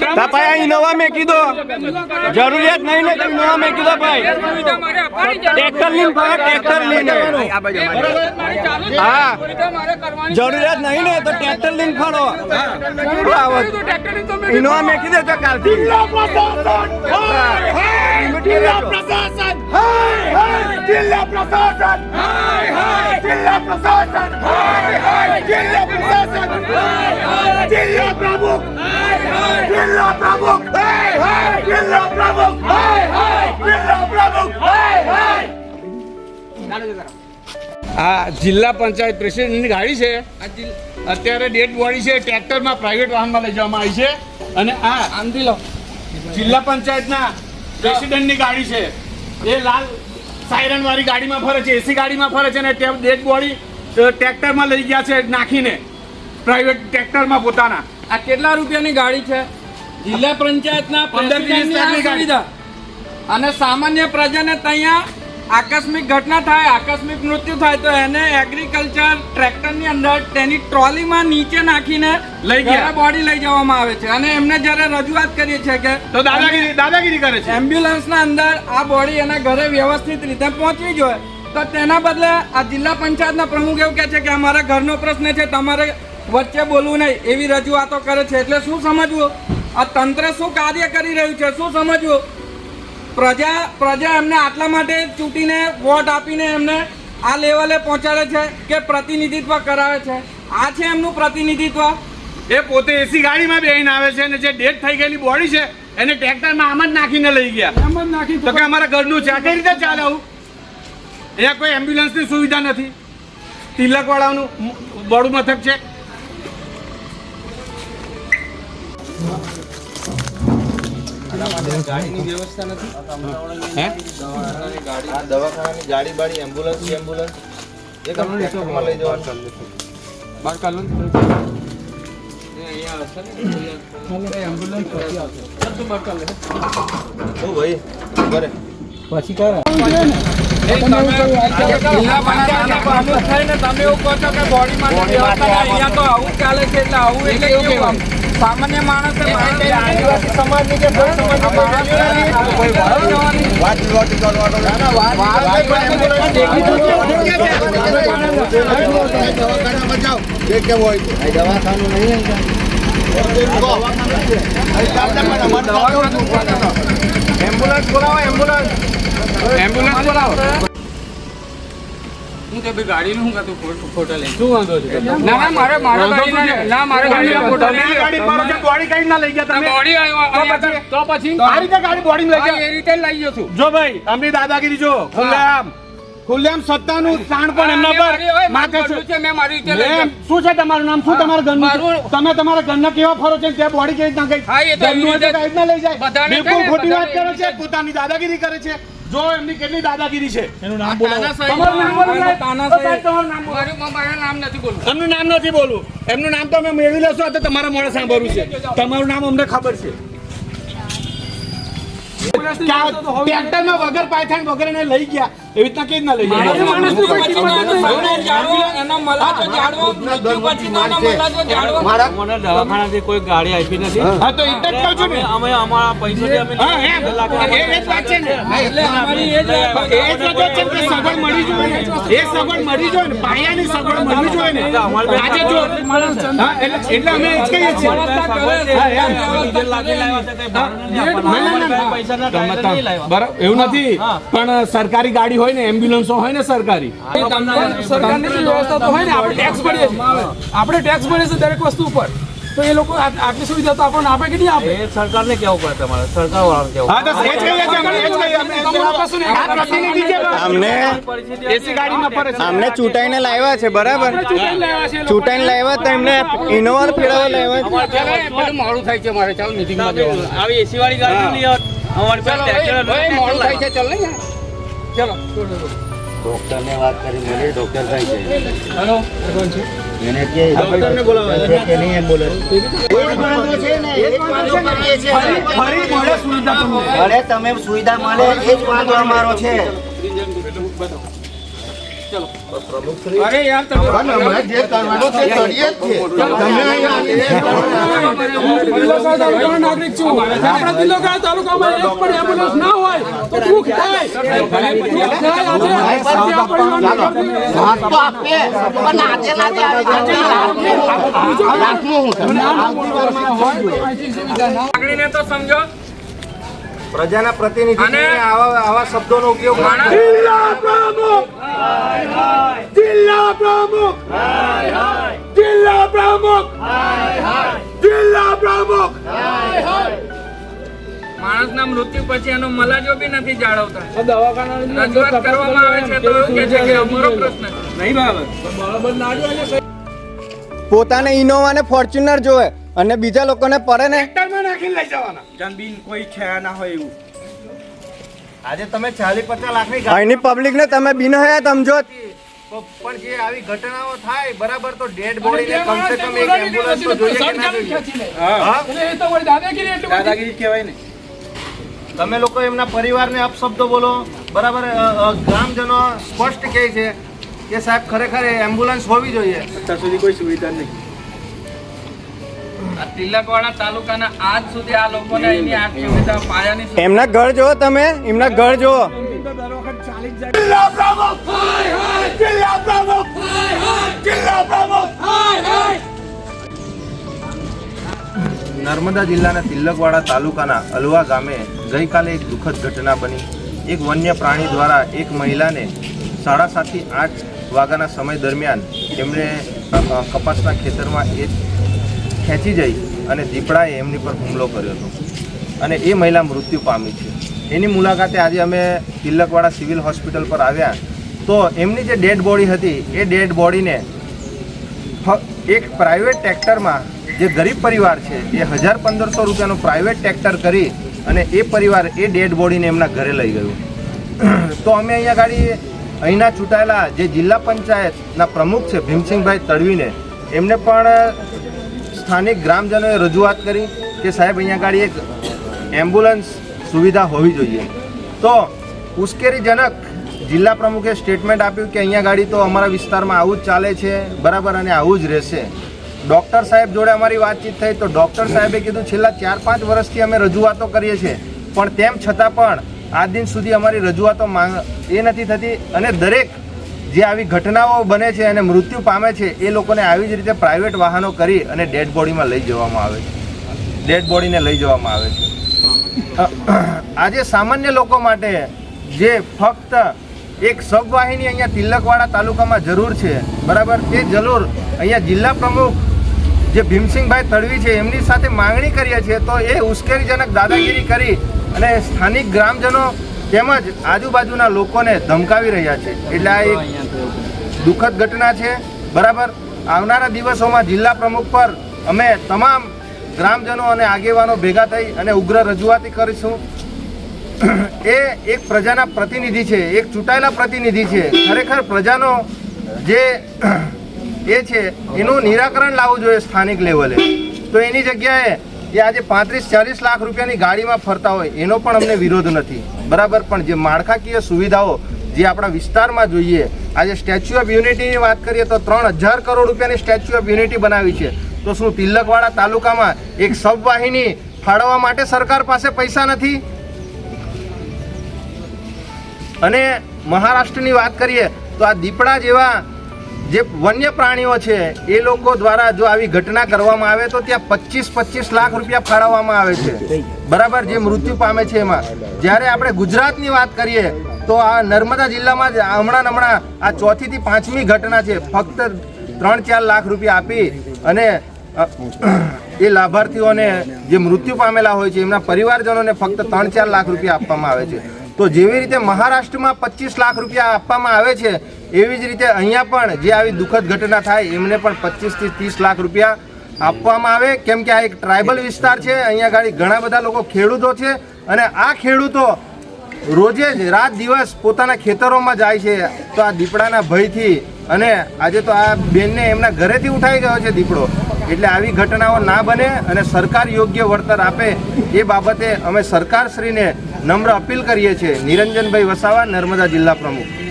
તા ભાઈ આ ઇનોવા મેં કીધો જરૂરિયાત નહીં ને તો ઇનોવા મેં કીધો ભાઈ. ટ્રેક્ટર લઈને ભાઈ ટ્રેક્ટર લઈને. હા. જરૂરિયાત નહીં ને તો ટ્રેક્ટર લઈને ફરો. ઇનોવા મેં કીધો તો કાલથી. જિલ્લા પ્રશાસન જિલ્લા પ્રશાસન જિલ્લા પ્રશાસન જિલ્લા પ્રશાસન હાય હાય જિલ્લા પ્રશાસન હાય હાય જિલ્લા પ્રમુખ હાય હાય જિલ્લા પ્રમુખ હાય હાય જિલ્લા પ્રમુખ હાય હાય જિલ્લા પ્રમુખ હાય હાય આ જિલ્લા પંચાયત પ્રેસિડેન્ટની ગાડી છે અત્યારે ડેડ બોડી છે ટ્રેક્ટરમાં પ્રાઇવેટ વાહનમાં લઈ જવામાં આવી છે અને આ આંધી જિલ્લા પંચાયતના પ્રેસિડેન્ટની ગાડી છે એ લાલ સાયરન વાળી ગાડીમાં ફરે છે એસી ગાડીમાં ફરે છે અને ડેડ બોડી ટ્રેક્ટરમાં લઈ ગયા છે નાખીને. પ્રાઇવેટ ટ્રેક્ટરમાં પોતાના. આ કેટલા રૂપિયાની ગાડી છે? જિલ્લા પંચાયતના પંદર. સુવિધા. અને સામાન્ય પ્રજાને ત્યાં આકસ્મિક ઘટના થાય આકસ્મિક મૃત્યુ થાય તો એને એગ્રીકલ્ચર ટ્રેક્ટરની અંદર તેની ટ્રોલીમાં નીચે નાખીને લઈ ગયા. બોડી લઈ જવામાં આવે છે. અને એમને જ્યારે રજૂઆત કરીએ છીએ કે તો દાદાગીરી દાદાગીરી કરે છે. એમ્બ્યુલન્સના અંદર આ બોડી એના ઘરે વ્યવસ્થિત રીતે પહોંચવી જોઈએ. તો તેના બદલે આ જિલ્લા પંચાયતના પ્રમુખ એવું કહે છે કે અમારા ઘરનો પ્રશ્ન છે તમારે વચ્ચે બોલવું નહીં એવી રજૂઆતો કરે છે. એટલે શું સમજવું? આ તંત્ર શું કાર્ય કરી રહ્યું છે? શું સમજવું? પ્રજા પ્રજા એમને આટલા માટે ચૂંટીને વોટ આપીને એમને આ લેવલે પહોંચાડે છે કે પ્રતિનિધિત્વ કરાવે છે. આ છે એમનું પ્રતિનિધિત્વ. એ પોતે એસી ગાડીમાં બેહીને આવે છે અને જે ડેટ થઈ ગયેલી બોડી છે એને ટ્રેક્ટરમાં આમ જ નાખીને લઈ ગયા. તો કે અમારા ઘરનું છે કઈ રીતે ચાલે આવું? અહીંયા કોઈ એમ્બ્યુલન્સની સુવિધા નથી. તિલકવાળાનું બડું મથક છે. હે આ દવાખાનાની ગાડી બાડી એમ્બ્યુલન્સ એમ્બ્યુલન્સ એ તમને રિસોર્ટમાં લઈ ભાઈ બરે જિલ્લા પંચાયતના પ્રમુખ થઈને તમે એવું કહો છો કે બોડી માટે વ્યવસ્થા નહીં. અહીંયા તો આવું ચાલે છે એટલે આવું એટલે સામાન્ય માણસે સમાજની કે કોઈ સમાજની વાત કરવાનો? જે કેવું હોય. દવાખાનું નહીં એમ્બ્યુલન્સ બોલાવો એમ્બ્યુલન્સ. એમ્બ્યુલન્સ બોલાવો હું કે ભાઈ ગાડીનું શું કાતું ફોટો- લઈ શું વાંધો છે? ના ના મારે મારે ગાડી ના મારે ગાડીના ફોટો તમે ગાડી મારો જે બોડી કઈ ના લઈ ગયા તમે? બોડી આવ્યો તો પછી આ રીતે ગાડી બોડી લઈ ગયા એ રીતે લઈ ગયો છું. જો ભાઈ અમે દાદાગીરી જો ખુલ્લામ ખુલ્લેઆમ. સત્તાનું તાણ પણ એમના પર માથે છે. મેં મારી રીતે લઈ શું છે તમારું નામ? શું તમારા ઘરનું? તમે તમારા ઘરના કેવા ફરો છો? ત્યાં બોડી કેવી રીતના ગઈ હા, એ તો ઘરનું રીતે કઈ રીતના લઈ જાય? બધાને બિલકુલ ખોટી વાત કરે છે પોતાની દાદાગીરી કરે છે. જો એમની કેટલી દાદાગીરી છે? એનું નામ તાનાશાહી તમારું નામ બોલો તમારું નામ બોલો. મારું મારું નામ નથી બોલવું. એમનું નામ નથી બોલવું. એમનું નામ તો અમે મેળવી લેશો આ તો તમારા મોડે સાંભળવું છે. તમારું નામ અમને ખબર છે. ટ્રેક્ટરમાં વગર પાયથાણ વગર એને લઈ ગયા. એવી રીતના કેવી રીતના લઈ જાય. દવાખાનાથી કોઈ ગાડી આપી નથી. હા. તો એટલે જ કહું છું ને. અમે અમારા અમે ને. સગવડ મળી જોઈએ એ સગવડ મળી ને. પાયાની સગવડ ને. આજે જો એટલે અમે એ જ કહીએ છીએ. ના, ના, ના. બરાબર. એવું નથી. પણ સરકારી ગાડી હોય ને એમ્બ્યુલન્સો હોય ને સરકારી. સરકારની વ્યવસ્થા તો હોય ને આપણે ટેક્સ ભરીએ છીએ. આપણે ટેક્સ ભરીએ છીએ દરેક વસ્તુ ઉપર. તો એ લોકો આટલી સુવિધા તો આપણને આપે કે નહીં આપે? એ સરકારને કેવું પડે તમારે? સરકાર વાળાને કેવું હા તો એ જ કહીએ છીએ અમે, એ જ કહીએ અમે. તમારું કશું નહીં. આ પ્રતિનિધિ છે. અમને એસી ગાડીમાં ફરે છે. અમને ચૂંટાઈને લાવ્યા છે બરાબર? ચૂંટાઈને લાવ્યા છે એ લોકો. ચૂંટાઈને લાવ્યા તો એમને ઇનોવા ફેરવા લાવ્યા છે. ચાલો, એ બધું મોડું થાય છે મારે ચાલો મીટિંગમાં. આવી એસી વાળી ગાડી. અમારી પાસે મોડું થાય છે. ચાલ ને ચાલો. ડોક્ટરને વાત કરી મને ડોક્ટર કઈ છે. હેલો એને કે ડોક્ટરને બોલાવે કે નહીં એમ્બ્યુલન્સ એક વાંધો છે ને એક વાંધો કરીએ છીએ ફરી મળે સુવિધા તમને. ભલે તમે સુવિધા મળે એ જ વાંધો અમારો છે. અરે યાર તમે અમે જે કરવાનું તે કરીએ જ છીએ. તમે અહીંયા નાગરિક છું. આપણા તિલોકા તાલુકામાં એક પણ એમ્બ્યુલન્સ ના હોય તો દુઃખ થાય. દુઃખ થાય આજે. આજે આ પરિવારને તો સમજો. પ્રજાના પ્રતિનિધિ આવા આવા શબ્દોનો ઉપયોગ માણસ જિલ્લા પ્રમુખ! જિલ્લા પ્રમુખ! જિલ્લા પ્રમુખ! માણસના મૃત્યુ પછી એનો મલાજો બી નથી જાળવતા. રજૂઆત કરવામાં આવે છે તો કે છે કે અમારો પ્રશ્ન છે. પોતાને ઇનોવા ને ફોર્ચ્યુનર જોવે અને બીજા લોકોને પડે ને ટ્રેક્ટરમાં નાખીને લઈ જવાના. આજે તમે ચાલી પચાસ લાખની અહીંની પબ્લિક ને તમે બિનો હે સમજો. તો પણ જે આવી ઘટનાઓ થાય બરાબર તો ડેડ બોડીને કમસે કમ એક એમ્બ્યુલન્સ તો જોઈએ કે ના જોઈએ. હા? એટલે એ તો વળી દાદાગીરી એટલી બધી. તમે લોકો એમના પરિવારને અપશબ્દો બોલો. બરાબર ગ્રામજનો સ્પષ્ટ કહે છે કે સાહેબ ખરેખર એમ્બ્યુલન્સ હોવી જોઈએ. આ તિલકવાડા તાલુકાના આજ સુધી આ લોકોને અહીંની આ સુવિધા પાયાની એમના ઘર જોવો તમે એમના ઘર પ્રમુખ નર્મદા જિલ્લાના તિલકવાડા તાલુકાના અલવા ગામે ગઈકાલે એક દુઃખદ ઘટના બની. એક વન્ય પ્રાણી દ્વારા એક મહિલાને સાડા સાતથી આઠ વાગ્યાના સમય દરમિયાન એમણે કપાસના ખેતરમાં એ ખેંચી જઈ અને દીપડાએ એમની પર હુમલો કર્યો હતો. અને એ મહિલા મૃત્યુ પામી છે. એની મુલાકાતે આજે અમે તિલકવાડા સિવિલ હોસ્પિટલ પર આવ્યા. તો એમની જે ડેડ બોડી હતી, એ ડેડ બોડીને એક પ્રાઇવેટ ટ્રેક્ટરમાં જે ગરીબ પરિવાર છે, એ હજાર પંદરસો રૂપિયાનું પ્રાઇવેટ ટ્રેક્ટર કરી અને એ પરિવાર એ ડેડ બોડીને એમના ઘરે લઈ ગયું. તો અમે અહીંયા ગાડી અહીંના ચૂંટાયેલા જે જિલ્લા પંચાયતના પ્રમુખ છે, ભીમસિંહભાઈ તડવીને, એમને પણ સ્થાનિક ગ્રામજનોએ રજૂઆત કરી કે સાહેબ, અહીંયા ગાડી એક એમ્બ્યુલન્સ સુવિધા હોવી જોઈએ. તો ઉશ્કેરીજનક જિલ્લા પ્રમુખે સ્ટેટમેન્ટ આપ્યું કે અહીંયા ગાડી તો અમારા વિસ્તારમાં આવું જ ચાલે છે, બરાબર, અને આવું જ રહેશે. ડૉક્ટર સાહેબ જોડે અમારી વાતચીત થઈ તો ડૉક્ટર સાહેબે કીધું, છેલ્લા ચાર પાંચ વર્ષથી અમે રજૂઆતો કરીએ છીએ, પણ તેમ છતાં પણ આજ દિન સુધી અમારી રજૂઆતો માંગ એ નથી થતી, અને દરેક જે આવી ઘટનાઓ બને છે અને મૃત્યુ પામે છે, એ લોકોને આવી જ રીતે પ્રાઇવેટ વાહનો કરી અને ડેડ બોડીમાં લઈ જવામાં આવે છે. ડેડ બોડીને લઈ જવામાં આવે છે. આજે સામાન્ય લોકો માટે જે ફક્ત એક સબવાહિની અહીંયા તિલકવાડા તાલુકામાં જરૂર છે, બરાબર? તે જરૂર. અહીંયા જિલ્લા પ્રમુખ જે ભીમસિંહભાઈ તડવી છે, એમની સાથે માંગણી કરીએ છીએ તો એ ઉશ્કેરીજનક દાદાગીરી કરી અને સ્થાનિક ગ્રામજનો તેમજ આજુબાજુના લોકોને ધમકાવી રહ્યા છે. એટલે આ એક દુઃખદ ઘટના છે. બરાબર? આવનારા દિવસોમાં જિલ્લા પ્રમુખ પર અમે તમામ ગ્રામજનો અને આગેવાનો ભેગા થઈ અને ઉગ્ર રજૂઆતી કરીશું. એ એક પ્રજાના પ્રતિનિધિ છે. એક ચૂંટાયેલા પ્રતિનિધિ છે. ખરેખર પ્રજાનો જે એ છે, એનું નિરાકરણ લાવવું જોઈએ સ્થાનિક લેવલે. તો એની જગ્યાએ એ આજે પાંત્રીસ, ચાલીસ લાખ રૂપિયાની ગાડીમાં ફરતા હોય, એનો પણ અમને વિરોધ નથી. બરાબર? પણ જે માળખાકીય સુવિધાઓ જે આપણા વિસ્તારમાં જોઈએ, આજે સ્ટેચ્યુ ઓફ યુનિટીની વાત કરીએ તો ત્રણ હજાર કરોડ રૂપિયાની સ્ટેચ્યુ ઓફ યુનિટી બનાવી છે. તો શું તિલકવાડા તાલુકામાં એક સબવાહિની ફાળવવા માટે સરકાર પાસે પૈસા નથી? અને મહારાષ્ટ્રની વાત કરીએ તો આ દીપડા જેવા જે વન્ય પ્રાણીઓ છે, એ લોકો દ્વારા જો આવી ઘટના કરવામાં આવે તો ત્યાં પચીસ પચીસ લાખ રૂપિયા ફાળવવામાં આવે છે. બરાબર, જે મૃત્યુ પામે છે એમાં. જ્યારે આપણે ગુજરાતની વાત કરીએ, તો આ નર્મદા જિલ્લામાં જ હમણાં હમણાં આ ચોથીથી પાંચમી ઘટના છે. ફક્ત ત્રણ ચાર લાખ રૂપિયા આપી અને એ લાભાર્થીઓને જે મૃત્યુ પામેલા હોય છે, એમના પરિવારજનોને ફક્ત ત્રણ ચાર લાખ રૂપિયા આપવામાં આવે છે. તો જેવી રીતે મહારાષ્ટ્રમાં પચીસ લાખ રૂપિયા આપવામાં આવે છે એવી જ રીતે અહીંયા પણ જે આવી દુઃખદ ઘટના થાય, એમને પણ પચીસથી ત્રીસ લાખ રૂપિયા આપવામાં આવે. કેમ કે આ એક ટ્રાઇબલ વિસ્તાર છે, અહીંયા ગાડી ઘણા બધા લોકો ખેડૂતો છે અને આ ખેડૂતો રોજે જ રાત દિવસ પોતાના ખેતરોમાં જાય છે. તો આ દીપડાના ભયથી અને આજે તો આ બેનને એમના ઘરેથી ઉઠાઈ ગયો છે દીપડો. એટલે આવી ઘટનાઓ ના બને અને સરકાર યોગ્ય વળતર આપે એ બાબતે અમે સરકારશ્રીને નમ્ર અપીલ કરીએ છીએ. નિરંજનભાઈ વસાવા, નર્મદા જિલ્લા પ્રમુખ.